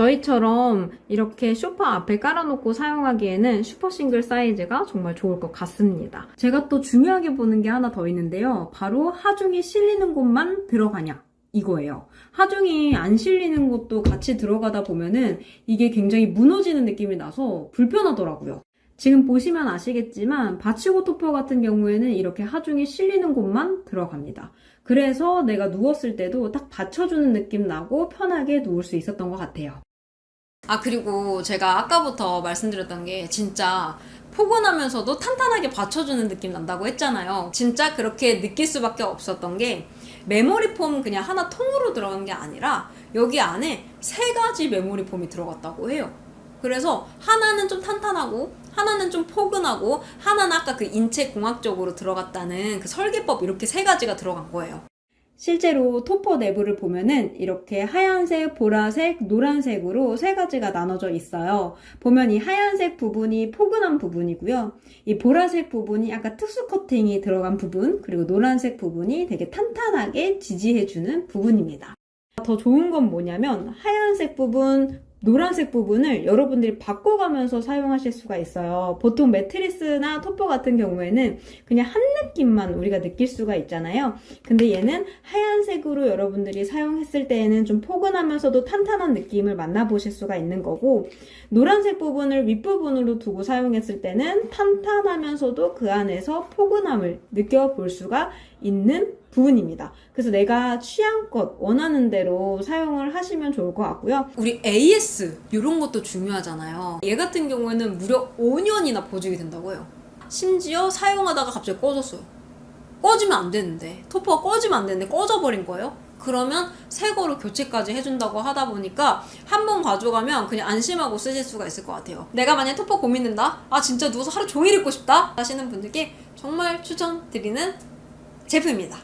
저희처럼 이렇게 쇼파 앞에 깔아놓고 사용하기에는 슈퍼 싱글 사이즈가 정말 좋을 것 같습니다. 제가 또 중요하게 보는 게 하나 더 있는데요. 바로 하중이 실리는 곳만 들어가냐. 이거예요. 하중이 안 실리는 곳도 같이 들어가다 보면은 이게 굉장히 무너지는 느낌이 나서 불편하더라고요. 지금 보시면 아시겠지만 받치고 토퍼 같은 경우에는 이렇게 하중이 실리는 곳만 들어갑니다. 그래서 내가 누웠을 때도 딱 받쳐주는 느낌 나고 편하게 누울 수 있었던 것 같아요. 아 그리고 제가 아까부터 말씀드렸던 게 진짜 포근하면서도 탄탄하게 받쳐주는 느낌 난다고 했잖아요. 진짜 그렇게 느낄 수밖에 없었던 게 메모리 폼 그냥 하나 통으로 들어간 게 아니라 여기 안에 세 가지 메모리 폼이 들어갔다고 해요. 그래서 하나는 좀 탄탄하고 하나는 좀 포근하고 하나는 아까 그 인체 공학적으로 들어갔다는 그 설계법 이렇게 세 가지가 들어간 거예요. 실제로 토퍼 내부를 보면은 이렇게 하얀색, 보라색, 노란색으로 세 가지가 나눠져 있어요. 보면 이 하얀색 부분이 포근한 부분이고요. 이 보라색 부분이 약간 특수 커팅이 들어간 부분, 그리고 노란색 부분이 되게 탄탄하게 지지해주는 부분입니다. 더 좋은 건 뭐냐면 하얀색 부분, 노란색 부분을 여러분들이 바꿔가면서 사용하실 수가 있어요. 보통 매트리스나 토퍼 같은 경우에는 그냥 한 느낌만 우리가 느낄 수가 있잖아요. 근데 얘는 하얀색으로 여러분들이 사용했을 때에는 좀 포근하면서도 탄탄한 느낌을 만나보실 수가 있는 거고, 노란색 부분을 윗부분으로 두고 사용했을 때는 탄탄하면서도 그 안에서 포근함을 느껴볼 수가 있는 부분입니다. 그래서 내가 취향껏 원하는 대로 사용을 하시면 좋을 것 같고요. 우리 AS 이런 것도 중요하잖아요. 얘 같은 경우에는 무려 5년이나 보증이 된다고 해요. 심지어 사용하다가 갑자기 꺼졌어요. 꺼지면 안 되는데 토퍼가 꺼지면 안 되는데 꺼져버린 거예요. 그러면 새 거로 교체까지 해준다고 하다 보니까 한 번 가져가면 그냥 안심하고 쓰실 수가 있을 것 같아요. 내가 만약 토퍼 고민된다? 아 진짜 누워서 하루 종일 입고 싶다? 하시는 분들께 정말 추천드리는 제품입니다.